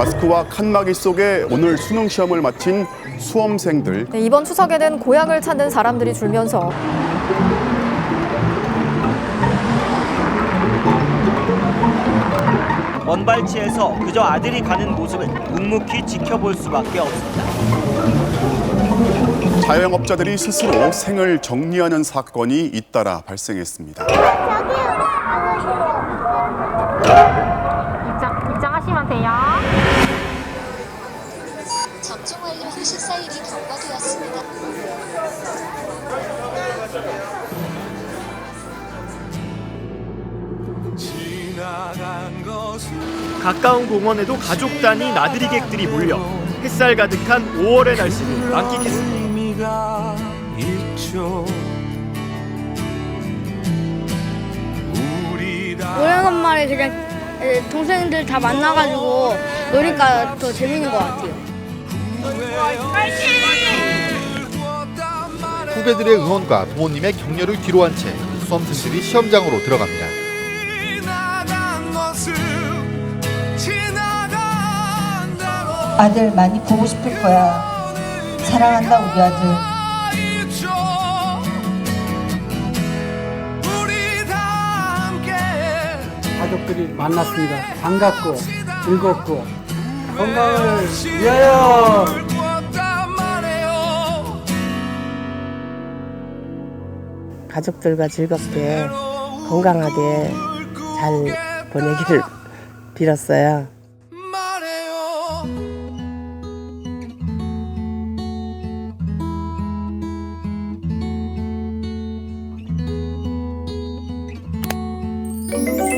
마스크와 칸막이 속에 오늘 수능 시험을 마친 수험생들 네, 이번 추석에는 고향을 찾는 사람들이 줄면서 먼발치에서 그저 아들이 가는 모습을 묵묵히 지켜볼 수밖에 없습니다. 자영업자들이 스스로 생을 정리하는 사건이 잇따라 발생했습니다. 가까운 공원에도 가족 단위 나들이객들이 몰려 햇살 가득한 5월의 날씨를 만끽했습니다. 의미가 있죠. 우리 다 오래간만에 그냥 에, 동생들 다 만나가지고 노니까 더 재밌는 것 같아요. 후배들의 응원과 부모님의 격려를 뒤로한 채 수험생들이 시험장으로 들어갑니다. 아들 많이 보고 싶을 거야. 사랑한다 우리 아들. 가족들이 만났습니다. 반갑고 즐겁고 건강을 위하여. 가족들과 즐겁게 건강하게 잘 보내기를 빌었어요. Música